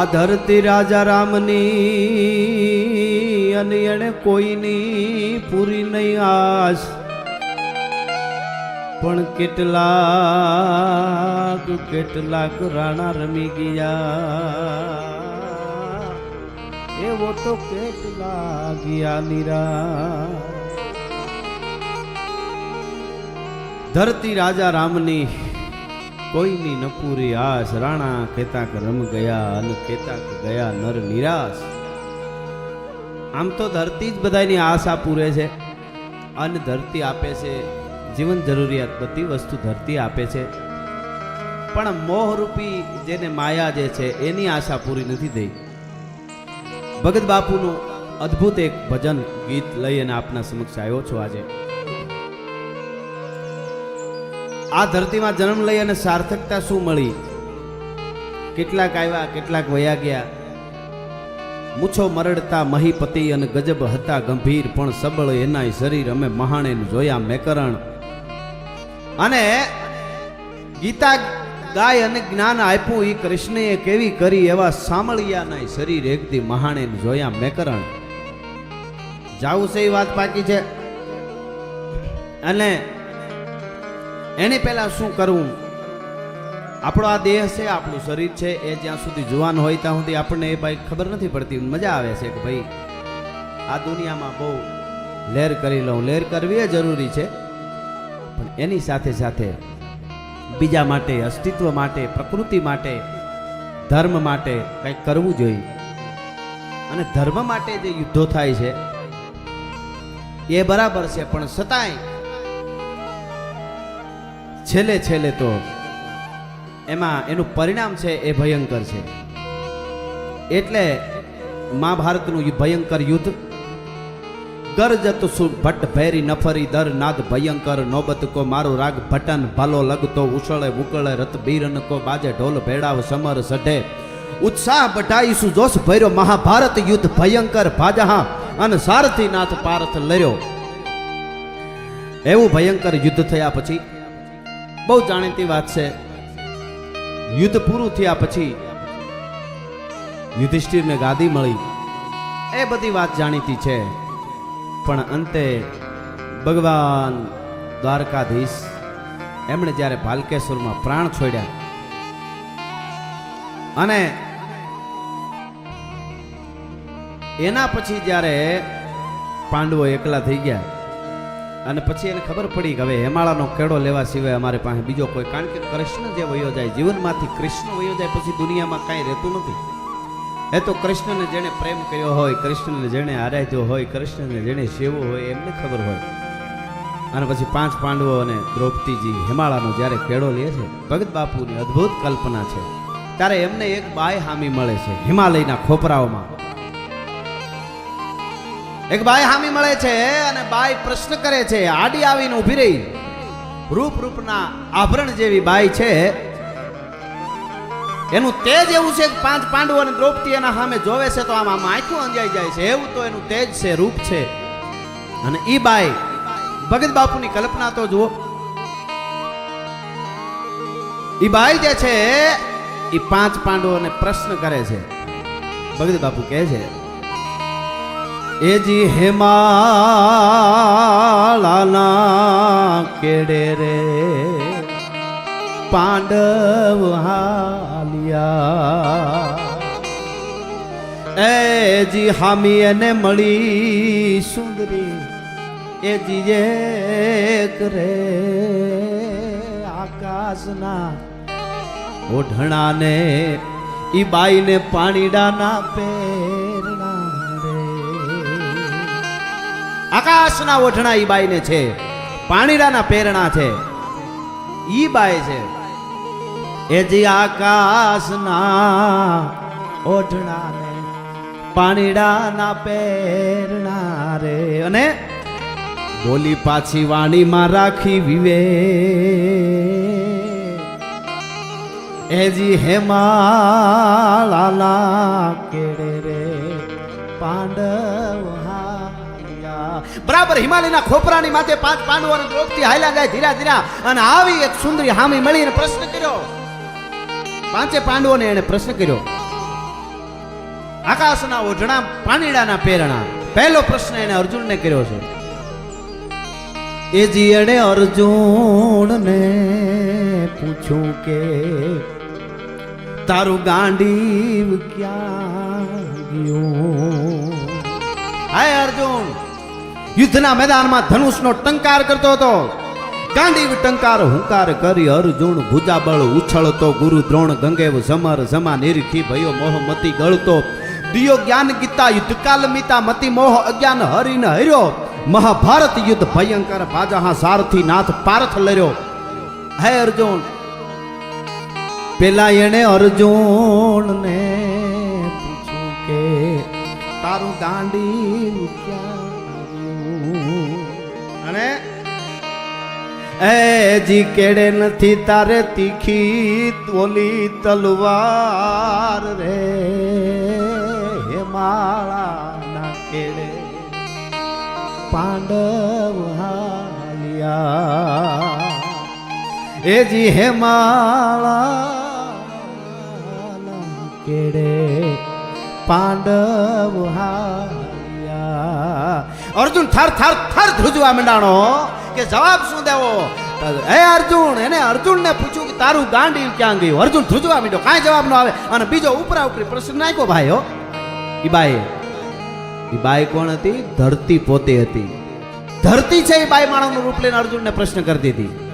આ ધરતી રાજા રામની અને એને કોઈની પૂરી નહીં આશ. પણ કેટલાક કેટલાક રાણા રમી ગયા. એવો તો કેટલા ગયા નિરા ધરતી રાજા રામની કોઈની નપુરી આશ રાણા કેતાક રમ ગયા અને કેતાક ગયા નર નિરાશ. આમ તો ધરતી જ બધાની આશા પૂરે છે. અને ધરતી આપે છે, જીવન જરૂરિયાત બધી વસ્તુ ધરતી આપે છે. પણ મોહરૂપી જેને માયા જે છે, એની આશા પૂરી નથી થઈ. ભગત બાપુનું અદ્ભુત એક ભજન ગીત લઈ અને આપના સમક્ષ આવ્યો છું આજે. આ ધરતીમાં જન્મ લઈ અને સાર્થકતા શું મળી? કેટલાક આવ્યા, કેટલાક વયા ગયા. મૂછો મરડતા મહીપતિ અને ગજબ હતા ગંભીર, પણ સબળ એનાય શરીર અમે મહાણે જોયા મેકરણ. અને ગીતા ગાય અને જ્ઞાન આપ્યું એ કૃષ્ણએ કેવી કરી એવા સામળિયાના શરીર એકદી મહાણે જોયા મેકરણ. જાવું છે એ વાત પાકી છે. અને એની પહેલા શું કરવું? આપણો આ દેહ છે, આપણું શરીર છે, એ જ્યાં સુધી જુવાન હોય ત્યાં સુધી આપણને એ ભાઈ ખબર નથી પડતી. મજા આવે છે કે ભાઈ, આ દુનિયામાં બહુ લહેર કરી લઉં. લહેર કરવી એ જરૂરી છે, પણ એની સાથે સાથે બીજા માટે, અસ્તિત્વ માટે, પ્રકૃતિ માટે, ધર્મ માટે કંઈક કરવું જોઈએ. અને ધર્મ માટે જે યુદ્ધો થાય છે, એ બરાબર છે, પણ છતાંય છેલ્લે છેલ્લે તો એમાં એનું પરિણામ છે એ ભયંકર છે. એટલે મહાભારતનું ભયંકર યુદ્ધ, ગરજત સુ ભટ્ટ ભેરી નફરી દર નાદ ભયંકર, નોબત કો મારો રાગ ભટન ભાલો લગતો, ઉછળે ઉકળે રત બીરન કો બાજે ઢોલ ભેડાવ સમર સઢે. ઉત્સાહ બટાઈશું જોશ ભર્યો મહાભારત યુદ્ધ ભયંકર ભાજહા, અને સારથી નાથ પારથ લર્યો. એવું ભયંકર યુદ્ધ થયા પછી બહુ જાણીતી વાત છે. યુદ્ધ પૂરું થયા પછી યુધિષ્ઠિરને ગાદી મળી. એ બધી વાત જાણીતી છે. પણ અંતે ભગવાન દ્વારકાધીશ એમણે જ્યારે ભાલકેશ્વરમાં પ્રાણ છોડ્યા અને એના પછી જ્યારે પાંડવો એકલા થઈ ગયા અને પછી એને ખબર પડી કે હવે હેમાળાનો કેળો લેવા સિવાય અમારે પાસે બીજો કોઈ કારણ કે કૃષ્ણ જે વયો જાય. જીવનમાંથી કૃષ્ણ વયો જાય પછી દુનિયામાં કાંઈ રહેતું નથી. એ તો કૃષ્ણને જેણે પ્રેમ કર્યો હોય, કૃષ્ણને જેણે આરાધ્યો હોય, કૃષ્ણને જેણે સેવો હોય એમને ખબર હોય. અને પછી પાંચ પાંડવો અને દ્રૌપદીજી હિમાળાનો જ્યારે કેળો લે છે, ભગત બાપુની અદ્ભુત કલ્પના છે. ત્યારે એમને એક બાય હામી મળે છે હિમાલયના ખોપરાઓમાં. એક બાય હામી મળે છે અને બાય પ્રશ્ન કરે છે, આડી આવીને ઊભી રહી. રૂપ રૂપના આભરણ જેવી બાઈ છે. એનું તેજ એવું છે કે પાંચ પાંડવો અને દ્રૌપદી એના સામે જોવે છે તો આમાં આંખું અંજાઈ જાય છે. એવું તો એનું તેજ છે, રૂપ છે. અને ઈ બાઈ ભગત બાપુની કલ્પના તો જુઓ. ઈ બાઈ જે છે, ઈ પાંચ પાંડવોને પ્રશ્ન કરે છે. ભગત બાપુ કહે છે એજી હેમાલાના કેડે રે? પાંડવ હાલિયા. એજી હામી એને મળી સુંદરી, એજી એક રે આકાશના ઓઢણાને, ઈ બાઈને પાણીડાના પેરણા આકાશના ઓઢણા ઈ બાઈને છે. પાણીડાના પેરણા છે. ઈ બાઈ છે. એ જે આકાશના ઓઢણાને, પાણીડાના પેરણા રે. અને બોલી પાછી વાણીમાં રાખી વિવે. એજી હેમાલાલા કેડે રે હાલ્યા. બરાબર હિમાલયના ખોપરાની માથે પાંચ પાંડવો અને દ્રૌપદી હાલ્યા જાય ધીરા ધીરા. અને આવી એક સુંદરી હામી મળીને પ્રશ્ન કર્યો. પાંચે પાંડવોને એને પ્રશ્ન કર્યો. આકાશના ઓઢણા, પાનીડાના પેરણા. પહેલો પ્રશ્ન એને અર્જુનને કર્યો છે. એ જીયડે અર્જુનને પૂછું કે, તારું ગાંડીવ ક્યાં ગયું? હાય અર્જુન યુદ્ધના મેદાનમાં ધનુષનો ટંકાર કરતો હતો. ગાંડીવ ટંકાર હુંકાર કરી અર્જુન ભુજાબળ ઉછળતો, ગુરુ દ્રોણ ગંગેવ સમર સમા નિરખી ભયો મોહ મતી ગળતો. દિયો જ્ઞાન ગીતા યુદ્ધકાલ મિતા મતિ મોહ અજ્ઞાન હરિન હર્યો. મહાભારત યુદ્ધ ભયંકર બાજા સારથી નાથ પારથ લર્યો. હે અર્જુન! પેલા એણે અર્જુન ને પૂછ્યું કે, તારું ગાંડી ક્યાં અને એ જી કેડે નથી તારે તીખી ઓલી તલવાર રે? હે માળા કેડે પાંડવ હાલિયા? એ જી હે માળા કેડે પાંડવ હાલિયા? અર્જુન થર થર થર ધ્રુજવા મંડાણો કે જવાબ શું દેવો? હે અર્જુન, એને અર્જુનને પૂછ્યું કે તારું ગાંડી ક્યાં ગયું? અર્જુન ધ્રુજવા માંડ્યો. કાંઈ જવાબ ન આવે. અને બીજો ઉપરા ઉપરી પ્રશ્ન નાખ્યો, ભાઈ, હો, ઈ બાઈ ઈ બાઈ કોણ હતી? ધરતી પોતે હતી. ધરતી છે એ બાઈ, માણસનું રૂપ લઈને અર્જુનને પ્રશ્ન કરી દીધી.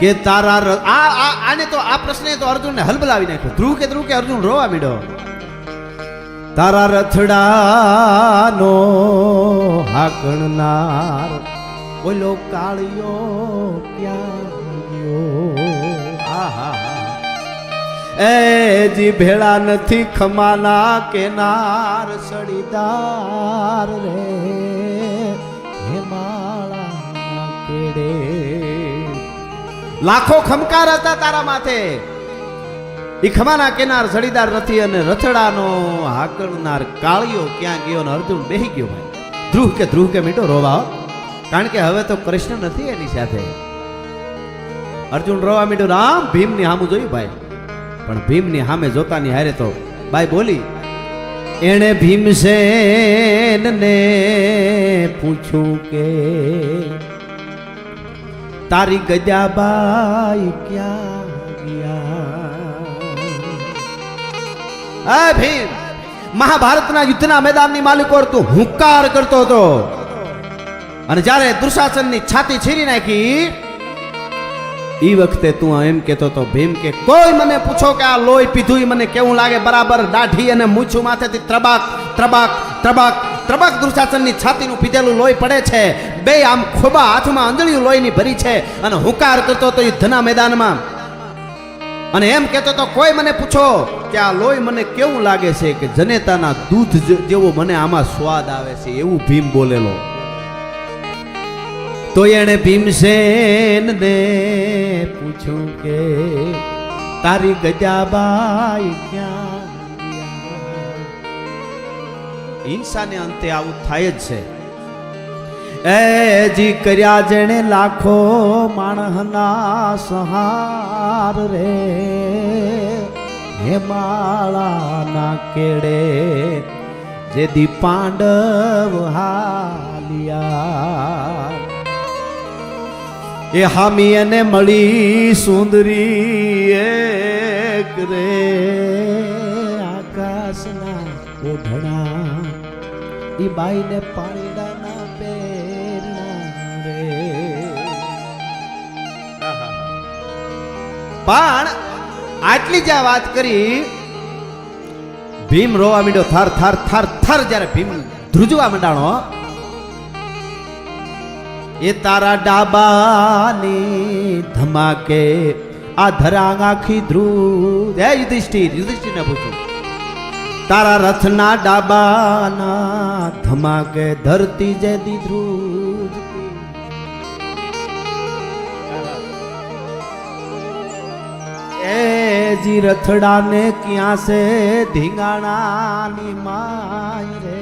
કે તારા આ આને તો આ પ્રશ્ને તો અર્જુનને હલબલાવી નાખ્યો. ધ્રુવ કે ધ્રુવ કે અર્જુન રોવા માંડ્યો. તારા રથડાનો હાકણનાર બોલો કાળિયો ક્યાં ગયો? આહા. એ જી ભેળા નથી ખમાના કેનાર સડીદાર રે. હે માળા કેડે. લાખો ખમકાર હતા તારા માથે. ઈ ખમાના કેનાર સડીદાર નથી અને રથડાનો હાકણનાર કાળિયો ક્યાં ગયો ને અર્જુન બેહી ગયો ભાઈ? ધ્રુવ કે ધ્રુવ કે મીઠો રોવા કારણ કે હવે તો કૃષ્ણ નથી એની સાથે. અર્જુન રોવા મીઠું રામ ભીમની સામું જોયું ભાઈ. પણ ભીમની સામે જોતાની હારે તો બાઈ બોલી, એણે ભીમસેનને પૂછ્યું કે તારી ગજાબાઈ ક્યાં આ ભીમ, મહાભારતના યુદ્ધના મેદાનની માલિકો તું હુંકાર કરતો હતો. અને જ્યારે દુશાસનની છાતી છીરી નાખી એ વખતે તું એમ કહેતો તો ભીમ કે કોઈ મને પૂછો કે આ લોહી પીધું મને કેવું લાગે? બરાબર દાઢી અને મૂછું માથેથી ત્રબાક ત્રબાક ત્રબાક ત્રબાક દુશાસનની છાતીનું પીધેલું લોહી પડે છે. બે આમ ખોબા હાથમાં અંજળિયું લોહીની ભરી છે અને હુંકાર કરતો હતો યુદ્ધના મેદાનમાં. અને એમ કહેતો તો કોઈ મને પૂછો કે આ લોહી મને કેવું લાગે છે કે જનેતાના દૂધ જેવો મને આમાં સ્વાદ આવે છે? એવું ભીમ બોલેલો. તો એણે ભીમસેન ને પૂછ્યું કે, તારી ગજાબાઈ ક્યાં? હિંસાને અંતે આવું થાય જ છે. એ જી કર્યા જેણે લાખો માણહના સહાર રે. હે માળાના કેડે જેદી પાંડવ હાલિયા. એ હામી એને મળી સુંદરી એક રે. આકાશના ઓઢણા ઈ બાઈને પાણીડાના પણ આટલી જ વાત કરી, ભીમ રોવા માંડ્યો, થર થર થર થર જ્યારે ભીમ ધ્રુજવા માંડાણો, એ તારા ડાબાની ધમાકે આ ધરાંગ આખી ધ્રુવ હે યુધિષ્ઠિર, યુધિષ્ઠિરને પૂછું. તારા રથના ડાબાના ધમાકે ધરતી જે દી એ જી રથડાને ક્યાં છે ધીંગાણાની માય રે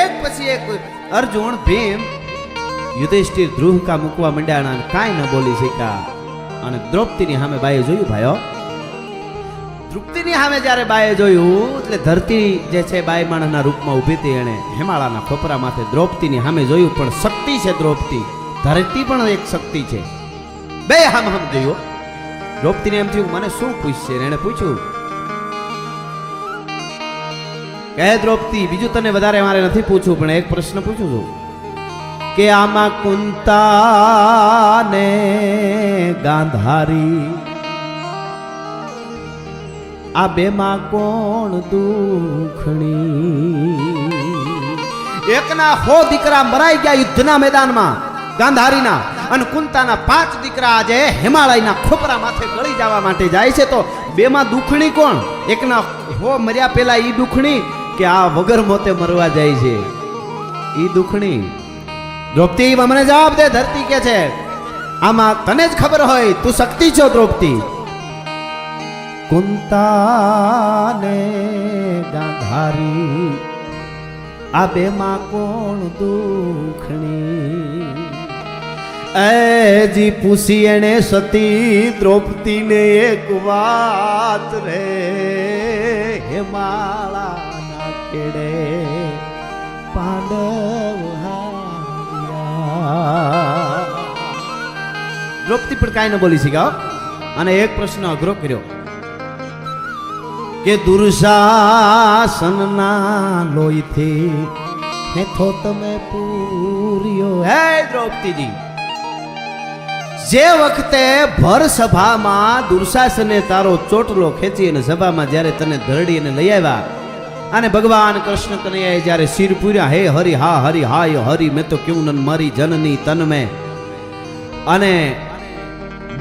એક પછી એક અર્જુન, ભીમ, યુધિષ્ઠિર ધ્રુવકા મૂકવા માંડ્યા કાંઈ ન બોલી શક્યા. અને દ્રૌપદીની સામે બાએ જોયું, ભાઈઓ દ્રૌપદીની સામે જ્યારે બાએ જોયું, એટલે ધરતી જે છે બાઈ માણસના રૂપમાં ઊભી હતી એણે હેમાળાના ખોપરા માથે દ્રૌપદીની સામે જોયું, પણ શક્તિ છે દ્રૌપદી. ધરતી પણ એક શક્તિ છે. બે હામ હામ જોયું. દ્રૌપદીને એમ થયું, મને શું પૂછશે? એણે પૂછ્યું, કહે દ્રૌપદી, બીજું તને વધારે મારે નથી પૂછવું, પણ એક પ્રશ્ન પૂછું છું. કે આમાં કુંતાને ગાંધારી આ બેમાં કોણ દુખણી? એકના હો દીકરા મરાઈ ગયા યુદ્ધના મેદાનમાં, ગાંધારીના અને કુંતાના પાંચ દીકરા આજે હિમાલયના ખોપરા માથે ગળી જવા માટે જાય છે. તો બેમાં દુખણી કોણ? એકના હો મર્યા પેલા ઈ દુખણી કે આ વગર મોતે મરવા જાય છે. ઈ દુખણી. દ્રૌપદી મને જવાબ દે, ધરતી કે છે. આમાં તને જ ખબર હોય, તું શક્તિ છો દ્રૌપદી. કુંતાને ગાંધારી. આ બેમાં કોણ દુખણી એજી પૂછી એણે સતી દ્રૌપદીને એક વાત રે હેમાળાના ખેડે પાંડવ દ્રૌપદી પણ કાંઈ ન બોલી શક્યા અને એક પ્રશ્ન અઘરો કર્યો. કે દુર્શાસનના લોહીથી હેથો તમે પૂર્યો. હે દ્રૌપદીજી, જે વખતે ભર સભામાં દુર્શાસને તારો ચોટલો ખેંચી અને સભામાં જ્યારે તને ધરડી અને લઈ આવ્યા, અને ભગવાન કૃષ્ણ કનૈયાએ જ્યારે શિર પૂર્યા, હે હરિ હા હરિ હાય હરિ મેં તો કેવું નન મારી જનની તન મેં. અને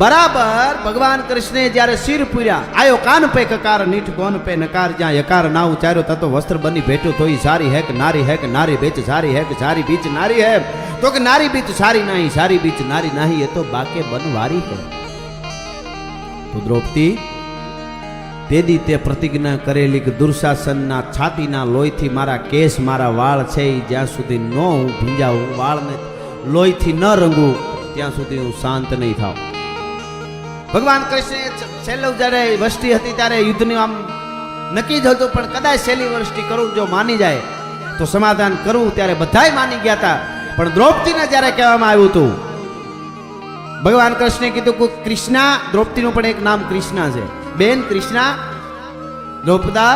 બરાબર, ભગવાન કૃષ્ણે જ્યારે શિર પૂર્યા, આયો કાન પે કકાર નીઠ કોન પે નકાર, જ્યાં યકાર ના ઉચાર્યો તતો વસ્ત્ર બની ભેટ્યો, તોય સારી હે કે નારી હે કે નારી બેચ સારી હે કે સારી બીચ નારી હે તો કે નારી બીચ સારી નહીં, સારી બીચ નારી નહીં, એ તો બાકે બનવારી હે. તો દ્રૌપદી, તેદી તે પ્રતિજ્ઞા કરેલી કે દુર્શાસનના છાતીના લોહીથી મારા કેસ, મારા વાળ છે ઈ જ્યાં સુધી ન હું ભીંજાવું, વાળને લોહીથી ન રંગું, ત્યાં સુધી હું શાંત નહીં થાવ ભગવાન કૃષ્ણે છેલ્લું જ્યારે વસ્તી હતી ત્યારે યુદ્ધની આમ નક્કી જ હતું, પણ કદાચ છેલ્લી વસ્તી કરું જો માની જાય, તો સમાધાન કરવું ત્યારે બધાય માની ગયા હતા પણ દ્રૌપદીને જ્યારે કહેવામાં આવ્યું હતું, ભગવાન કૃષ્ણે કીધું કે કૃષ્ણા, દ્રૌપદીનું પણ એક નામ કૃષ્ણા છે. બેન કૃષ્ણા, દ્રૌપદા,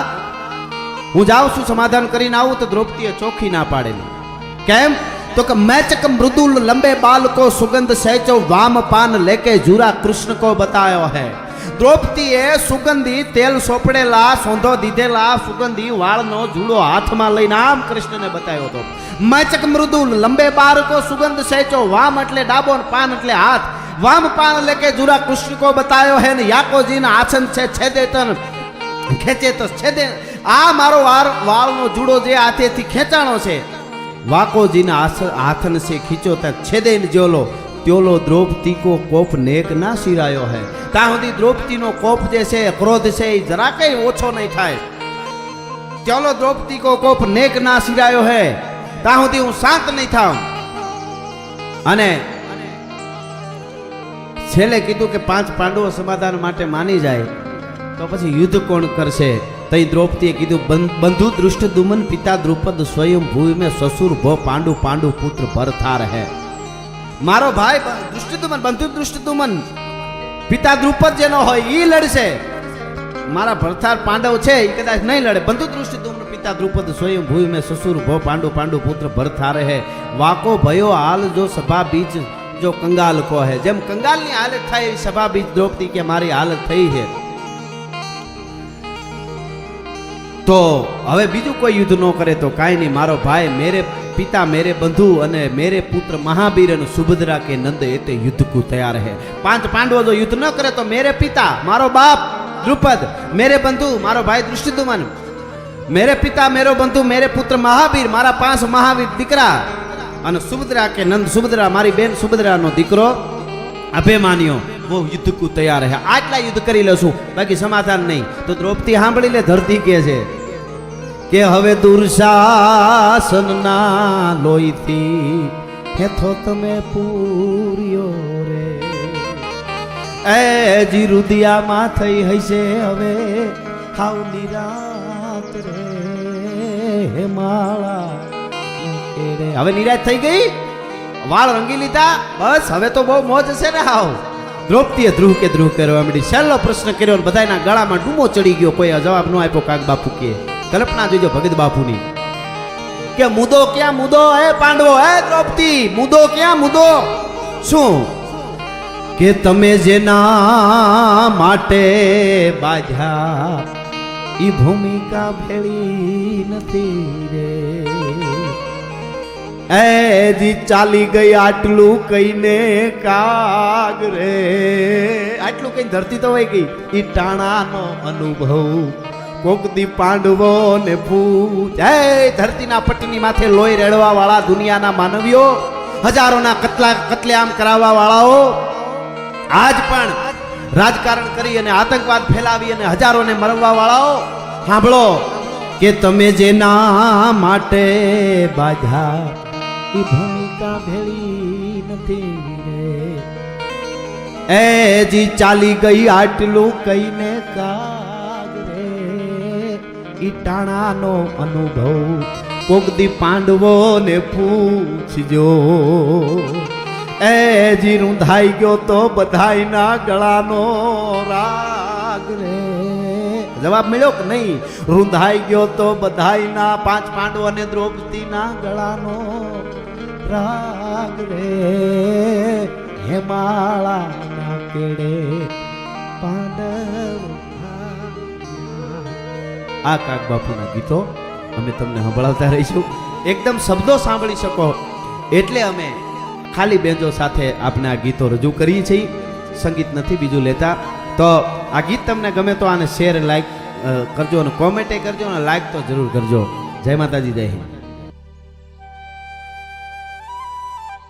હું જાઉં છું, સમાધાન કરીને આવું. તો દ્રૌપદીએ ચોખ્ખી ના પાડેલી. કેમ? તો કે મેચક મૃદુલ લંબે બાલ કો સુગંધ સહેચો વામ પાન લેકે જુરા કૃષ્ણ કો બતાયો હે દ્રૌપદીએ સુગંધી તેલ સોપડેલા સોંધો દીધેલા સુગંધી વાળનો જુડો હાથમાં લઈને આમ કૃષ્ણને બતાવ્યો હતો મેચક મૃદુલ લંબે બાળકો સુગંધ સહેચો વામ એટલે ડાબો પાન એટલે હાથ વામ પાન લેકે જુરા કૃષ્ણ કો બતાયો હે ને યાકોજીના આસન છે છેદે તન ખેંચે તો છેદે આ મારો વાર વાળનો જુડો જે હાથેથી ખેંચાણો છે વાકોજીના હાથન સે ખીચો તા છેદે ને જોલો ત્યોલો દ્રૌપદીકો કોપ નેક ના સિરાયો હે. ત્યાં સુધી દ્રૌપદીનો કોપ જે છે, ક્રોધ છે એ જરા કઈ ઓછો નહીં થાય. ત્યોલો દ્રૌપદી કો કોપ નેક ના સિરાયો હે. ત્યાં સુધી હું શાંત નહીં થાઉં. અને છેલ્લે કીધું કે પાંચ પાંડવો સમાધાન માટે માની જાય, તો પછી યુદ્ધ કોણ કરશે? તઈ દ્રૌપદીએ કીધું "બં- બંધુ દૃષ્ટ દુમન પિતા દ્રુપદ સ્વયં ભૂમિ સસુર ભો પાંડુ પાંડુ પુત્ર ભરથાર હે. મારો ભાઈ દૃષ્ટિદુમન, બંધુ દૃષ્ટિદુમન, પિતા દ્રુપદ જેનો હોય, ઈ લડશે. મારા ભરથાર પાંડવ છે એ કદાચ નહીં લડે. બંધુ દૃષ્ટિદુમન, પિતા દ્રુપદ સ્વયં ભૂમિ સસુર ભો પાંડુ પાંડુ પુત્ર ભરથાર હે. વાકો ભયો હાલ જો સભા બીજ જો કંગાલ કહે જેમ કંગાલની હાલત થાય એવી સભા બીજ દ્રૌપદી કે મારી હાલત થઈ છે તો હવે બીજું કોઈ યુદ્ધ ન કરે તો કાંઈ નહીં. મારો ભાઈ મેરે પિતા મેરે બંધુ અને મેરે પુત્ર મહાવીર અને સુભદ્રા કે નંદ એ તે યુદ્ધ કુ તૈયાર હે. પાંચ પાંડવો જો યુદ્ધ ન કરે તો મેરે પિતા, મારો બાપ દ્રુપદ, મેરે બંધુ, મારો ભાઈ દૃષ્ટિદુમન, મેરે પિતા, મેરો બંધુ, મેરે પુત્ર મહાવીર મારા પાંચ મહાવીર દીકરા અને સુભદ્રા કે નંદ, સુભદ્રા, મારી બેન સુભદ્રાનો દીકરો. અભિમાન્યો હું યુદ્ધકુ તૈયાર છે. આટલા યુદ્ધ કરી લઉં બાકી સમાધાન નહીં. તો દ્રૌપદી સાંભળી લે, ધરતી કે છે? કે હવે દુર્શાસનના લોહીથી હેથો તમે પૂર્યો રે. એ જી રુદિયામાં થઈ હશે હવે હાવ નિરાત રે. માળા હવે નિરાશ થઈ ગઈ? વાળ રંગી લીધા? બસ, હવે તો બહુ મોજ છે ને હાવ. દ્રૌપદીએ ધ્રુવ કે ધ્રુવ કરવા માંડી. છેલ્લો પ્રશ્ન કર્યો બધાના ગળામાં ડૂમો ચડી ગયો. કોઈ જવાબ ન આપ્યો કાક બાપુ કે. કલ્પના જોજો ભગત બાપુની. કે મુદો ક્યાં મુદો? હે પાંડવો, હે દ્રૌપદી, મુદો ક્યાં મુદો? શું? કે તમે જેના માટે બાધ્યા, ઈ ભૂમિકા ભેળી નથી રે. એ જી ચાલી ગઈ આટલું કહીને કાગ રે. આટલું કઈ ધરતી તો વહી ગઈ? ઈ ટાણાનો અનુભવ. કોક દી પાંડવો ને પૂછ. એ ધરતીના પટ્ટીની માથે લોહી રેડવા વાળા દુનિયાના માનવીઓ, હજારોના કતલા કતલેઆમ કરાવવા વાળાઓ આજ પણ રાજકારણ કરી અને આતંકવાદ ફેલાવી અને હજારોને મરવા વાળાઓ સાંભળો કે તમે જેના માટે બાધા એ ભૂમિકા ભેળી નથી રે. એ જી ચાલી ગઈ આટલું કહીને કાગ રે. ઈ અનુભવ કોગદી પાંડવો ને પૂછજો. એ જી રૂંધાઈ ગયો તો બધાયના ગળાનો રે જવાબ મળ્યો કે નહીં? રૂંધાઈ ગયો તો બધાઈના પાંચ પાંડવો અને દ્રૌપદીના ગળાનો રાગ રે. હેમાળાના કેડે પાંડવ આ કાક બાપુના ગીતો અમે તમને સંભળાવતા રહીશું. એકદમ શબ્દો સાંભળી શકો. એટલે અમે ખાલી બેન્જો સાથે આપણે આ ગીતો રજૂ કરીએ છીએ. સંગીત નથી બીજું લેતા. તો આ ગીત તમને ગમે તો આને શેર લાઈક કરજો અને કોમેન્ટે કરજો અને લાઈક તો જરૂર કરજો. જય માતાજી જય હિન્દ.